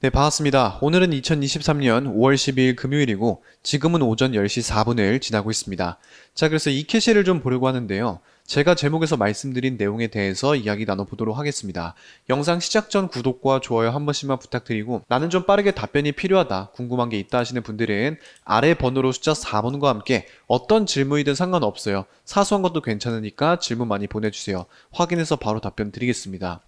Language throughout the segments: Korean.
네, 반갑습니다. 오늘은 2023년 5월 12일 금요일이고 지금은 오전 10시 4분을 지나고 있습니다. 자, 그래서 이 캐시를 좀 보려고 하는데요. 제가 제목에서 말씀드린 내용에 대해서 이야기 나눠보도록 하겠습니다. 영상 시작 전 구독과 좋아요 한 번씩만 부탁드리고 나는 좀 빠르게 답변이 필요하다, 궁금한 게 있다 하시는 분들은 아래 번호로 숫자 4번과 함께 어떤 질문이든 상관없어요. 사소한 것도 괜찮으니까 질문 많이 보내주세요. 확인해서 바로 답변 드리겠습니다.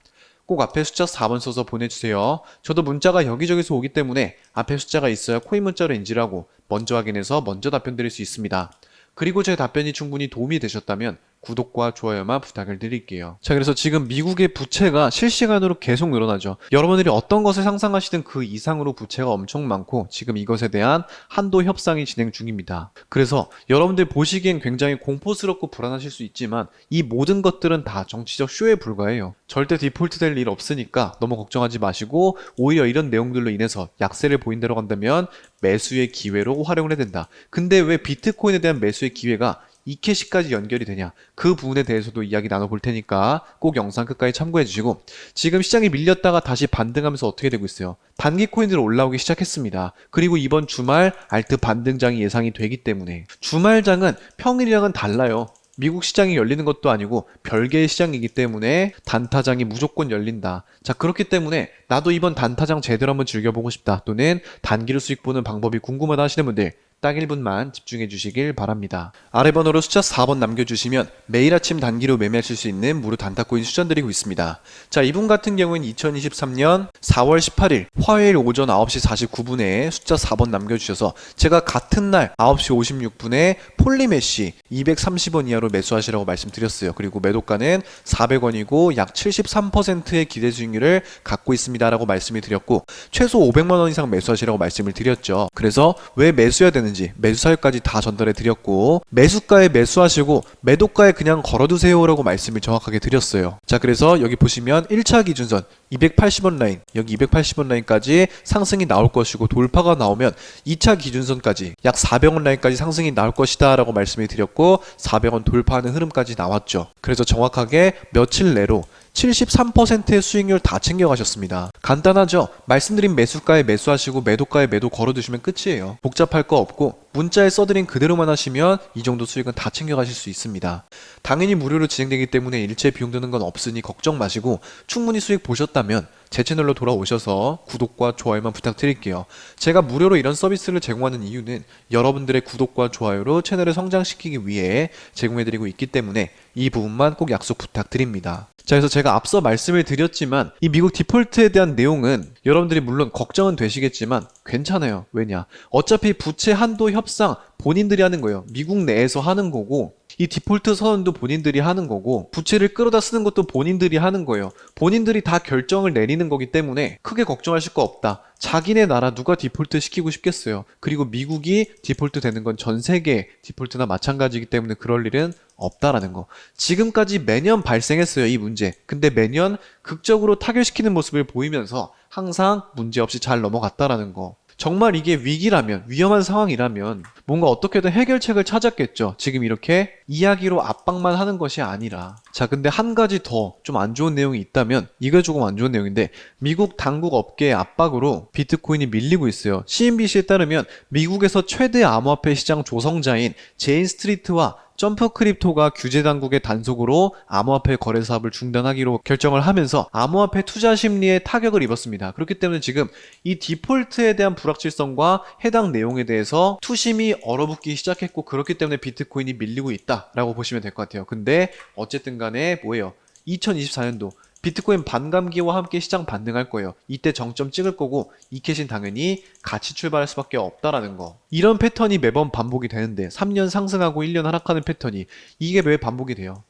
꼭 앞에 숫자 4번 써서 보내주세요. 저도 문자가 여기저기서 오기 때문에 앞에 숫자가 있어야 코인 문자로 인지하고 먼저 확인해서 먼저 답변 드릴 수 있습니다. 그리고 제 답변이 충분히 도움이 되셨다면 구독과 좋아요만 부탁을 드릴게요. 자, 그래서 지금 미국의 부채가 실시간으로 계속 늘어나죠. 여러분들이 어떤 것을 상상하시든 그 이상으로 부채가 엄청 많고 지금 이것에 대한 한도 협상이 진행 중입니다. 그래서 여러분들 보시기엔 굉장히 공포스럽고 불안하실 수 있지만 이 모든 것들은 다 정치적 쇼에 불과해요. 절대 디폴트 될 일 없으니까 너무 걱정하지 마시고 오히려 이런 내용들로 인해서 약세를 보인다고 한다면 매수의 기회로 활용을 해야 된다. 근데 왜 비트코인에 대한 매수의 기회가 이캐시까지 연결이 되냐? 그 부분에 대해서도 이야기 나눠볼 테니까 꼭 영상 끝까지 참고해 주시고 지금 시장이 밀렸다가 다시 반등하면서 어떻게 되고 있어요? 단기 코인들 올라오기 시작했습니다. 그리고 이번 주말 알트 반등장이 예상이 되기 때문에. 주말장은 평일이랑은 달라요. 미국 시장이 열리는 것도 아니고 별개의 시장이기 때문에 단타장이 무조건 열린다. 자, 그렇기 때문에 나도 이번 단타장 제대로 한번 즐겨보고 싶다. 또는 단기로 수익 보는 방법이 궁금하다 하시는 분들 딱 1분만 집중해 주시길 바랍니다. 아래 번호로 숫자 4번 남겨주시면 매일 아침 단기로 매매하실 수 있는 무료 단타코인 추천드리고 있습니다. 자, 이분 같은 경우는 2023년 4월 18일 화요일 오전 9시 49분에 숫자 4번 남겨주셔서 제가 같은 날 9시 56분에 폴리메시 230원 이하로 매수하시라고 말씀드렸어요. 그리고 매도가는 400원이고 약 73%의 기대 수익률을 갖고 있습니다라고 말씀을 드렸고 최소 500만 원 이상 매수하시라고 말씀을 드렸죠. 그래서 왜 매수해야 되는 지 매수 사유까지 다 전달해 드렸고 매수가에 매수하시고 매도가에 그냥 걸어두세요라고 말씀을 정확하게 드렸어요. 자 그래서 여기 보시면 1차 기준선 280원 라인 여기 280원 라인까지 상승이 나올 것이고 돌파가 나오면 2차 기준선까지 약 400원 라인까지 상승이 나올 것이다 라고 말씀을 드렸고 400원 돌파하는 흐름까지 나왔죠. 그래서 정확하게 며칠 내로 73%의 수익률 다 챙겨가셨습니다. 간단하죠? 말씀드린 매수가에 매수하시고 매도가에 매도 걸어두시면 끝이에요. 복잡할 거 없고 문자에 써드린 그대로만 하시면 이 정도 수익은 다 챙겨가실 수 있습니다. 당연히 무료로 진행되기 때문에 일체 비용 드는 건 없으니 걱정 마시고 충분히 수익 보셨다면 제 채널로 돌아오셔서 구독과 좋아요만 부탁드릴게요. 제가 무료로 이런 서비스를 제공하는 이유는 여러분들의 구독과 좋아요로 채널을 성장시키기 위해 제공해드리고 있기 때문에 이 부분만 꼭 약속 부탁드립니다. 자, 그래서 제가 앞서 말씀을 드렸지만 이 미국 디폴트에 대한 내용은 여러분들이 물론 걱정은 되시겠지만 괜찮아요. 왜냐? 어차피 부채 한도 협상 본인들이 하는 거예요. 미국 내에서 하는 거고 이 디폴트 선언도 본인들이 하는 거고 부채를 끌어다 쓰는 것도 본인들이 하는 거예요. 본인들이 다 결정을 내리는 거기 때문에 크게 걱정하실 거 없다. 자기네 나라 누가 디폴트 시키고 싶겠어요. 그리고 미국이 디폴트 되는 건 전 세계 디폴트나 마찬가지이기 때문에 그럴 일은 없다라는 거. 지금까지 매년 발생했어요, 이 문제. 근데 매년 극적으로 타결시키는 모습을 보이면서 항상 문제 없이 잘 넘어갔다라는 거. 정말 이게 위기라면, 위험한 상황이라면 뭔가 어떻게든 해결책을 찾았겠죠. 지금 이렇게 이야기로 압박만 하는 것이 아니라. 자, 근데 한 가지 더 좀 안 좋은 내용이 있다면 이거 조금 안 좋은 내용인데 미국 당국 업계의 압박으로 비트코인이 밀리고 있어요. CNBC에 따르면 미국에서 최대 암호화폐 시장 조성자인 제인 스트리트와 점프 크립토가 규제 당국의 단속으로 암호화폐 거래 사업을 중단하기로 결정을 하면서 암호화폐 투자 심리에 타격을 입었습니다. 그렇기 때문에 지금 이 디폴트에 대한 불확실성과 해당 내용에 대해서 투심이 얼어붙기 시작했고 그렇기 때문에 비트코인이 밀리고 있다라고 보시면 될 것 같아요. 근데 어쨌든 간에 뭐예요? 2024년도 비트코인 반감기와 함께 시장 반등할 거예요. 이때 정점 찍을 거고 이캐신 당연히 같이 출발할 수밖에 없다라는 거. 이런 패턴이 매번 반복이 되는데 3년 상승하고 1년 하락하는 패턴이 이게 왜 반복이 돼요?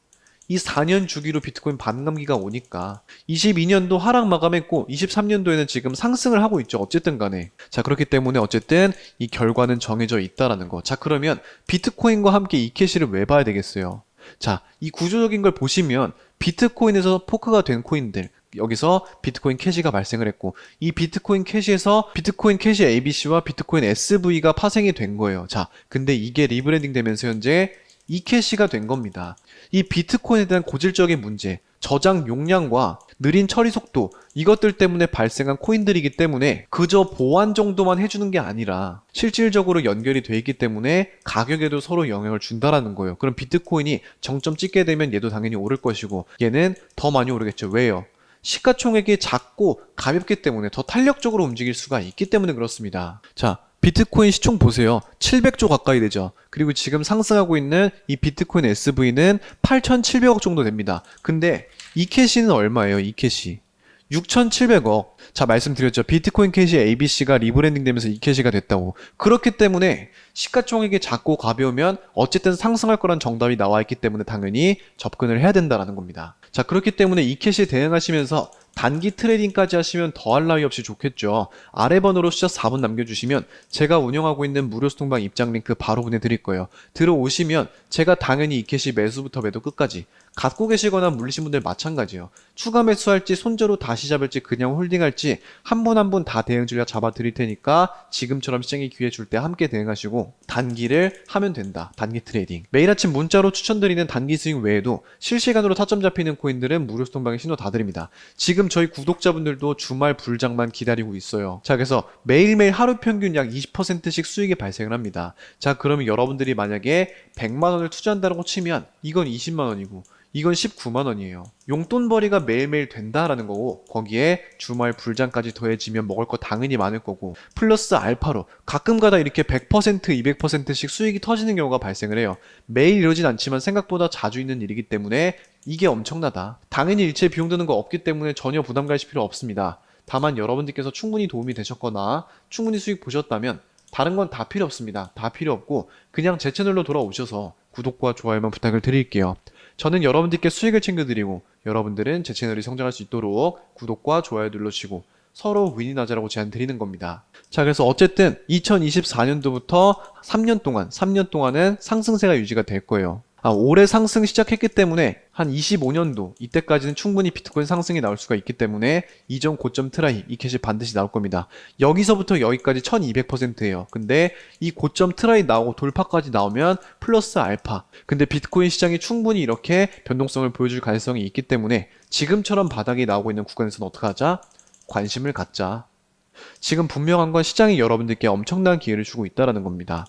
이 4년 주기로 비트코인 반감기가 오니까 22년도 하락 마감했고 23년도에는 지금 상승을 하고 있죠. 어쨌든 간에. 자, 그렇기 때문에 어쨌든 이 결과는 정해져 있다라는 거. 자, 그러면 비트코인과 함께 이캐시를 왜 봐야 되겠어요? 자, 이 구조적인 걸 보시면 비트코인에서 포크가 된 코인들 여기서 비트코인 캐시가 발생을 했고 이 비트코인 캐시에서 비트코인 캐시 ABC와 비트코인 SV가 파생이 된 거예요. 자, 근데 이게 리브랜딩 되면서 현재 이 캐시가 된 겁니다. 이 비트코인에 대한 고질적인 문제, 저장 용량과 느린 처리 속도 이것들 때문에 발생한 코인들이기 때문에 그저 보안 정도만 해주는 게 아니라 실질적으로 연결이 돼 있기 때문에 가격에도 서로 영향을 준다라는 거예요. 그럼 비트코인이 정점 찍게 되면 얘도 당연히 오를 것이고 얘는 더 많이 오르겠죠. 왜요? 시가총액이 작고 가볍기 때문에 더 탄력적으로 움직일 수가 있기 때문에 그렇습니다. 자, 비트코인 시총 보세요. 700조 가까이 되죠. 그리고 지금 상승하고 있는 이 비트코인 SV는 8,700억 정도 됩니다. 근데 이 캐시는 얼마예요? 이 캐시. 6,700억. 자, 말씀드렸죠. 비트코인 캐시 ABC가 리브랜딩 되면서 이 캐시가 됐다고. 그렇기 때문에 시가총액이 작고 가벼우면 어쨌든 상승할 거란 정답이 나와 있기 때문에 당연히 접근을 해야 된다라는 겁니다. 자, 그렇기 때문에 이 캐시에 대응하시면서 단기 트레이딩까지 하시면 더할 나위 없이 좋겠죠. 아래 번호로 숫자 4번 남겨주시면 제가 운영하고 있는 무료 소통방 입장 링크 바로 보내드릴 거예요. 들어오시면 제가 당연히 이 캐시 매수부터 매도 끝까지 갖고 계시거나 물리신 분들 마찬가지예요. 추가 매수할지 손절로 다시 잡을지 그냥 홀딩할지 한 분 한 분 다 대응 전략 잡아 드릴 테니까 지금처럼 시장이 기회 줄 때 함께 대응하시고 단기를 하면 된다. 단기 트레이딩. 매일 아침 문자로 추천드리는 단기 스윙 외에도 실시간으로 타점 잡히는 코인들은 무료 소통방에 신호 다 드립니다. 지금 저희 구독자분들도 주말 불장만 기다리고 있어요. 자, 그래서 매일매일 하루 평균 약 20%씩 수익이 발생을 합니다. 자, 그러면 여러분들이 만약에 100만 원을 투자한다고 치면 이건 20만 원이고 이건 19만 원이에요. 용돈벌이가 매일매일 된다라는 거고 거기에 주말 불장까지 더해지면 먹을 거 당연히 많을 거고 플러스 알파로 가끔가다 이렇게 100% 200%씩 수익이 터지는 경우가 발생을 해요. 매일 이러진 않지만 생각보다 자주 있는 일이기 때문에 이게 엄청나다. 당연히 일체 비용 드는 거 없기 때문에 전혀 부담 가실 필요 없습니다. 다만 여러분들께서 충분히 도움이 되셨거나 충분히 수익 보셨다면 다른 건 다 필요 없습니다. 다 필요 없고 그냥 제 채널로 돌아오셔서 구독과 좋아요만 부탁을 드릴게요. 저는 여러분들께 수익을 챙겨드리고 여러분들은 제 채널이 성장할 수 있도록 구독과 좋아요 눌러주시고 서로 윈윈하자라고 제안 드리는 겁니다. 자, 그래서 어쨌든 2024년도부터 3년 동안, 3년 동안은 상승세가 유지가 될 거예요. 아, 올해 상승 시작했기 때문에 한 25년도 이때까지는 충분히 비트코인 상승이 나올 수가 있기 때문에 이전 고점 트라이 이 캐시 반드시 나올 겁니다. 여기서부터 여기까지 1200%예요. 근데 이 고점 트라이 나오고 돌파까지 나오면 플러스 알파. 근데 비트코인 시장이 충분히 이렇게 변동성을 보여줄 가능성이 있기 때문에 지금처럼 바닥이 나오고 있는 구간에서는 어떻게 하자? 관심을 갖자. 지금 분명한 건 시장이 여러분들께 엄청난 기회를 주고 있다라는 겁니다.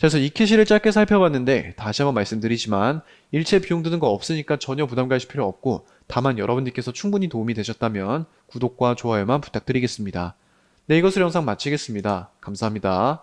그래서 이 캐시를 짧게 살펴봤는데 다시 한번 말씀드리지만 일체 비용 드는 거 없으니까 전혀 부담 가실 필요 없고 다만 여러분들께서 충분히 도움이 되셨다면 구독과 좋아요만 부탁드리겠습니다. 네, 이것으로 영상 마치겠습니다. 감사합니다.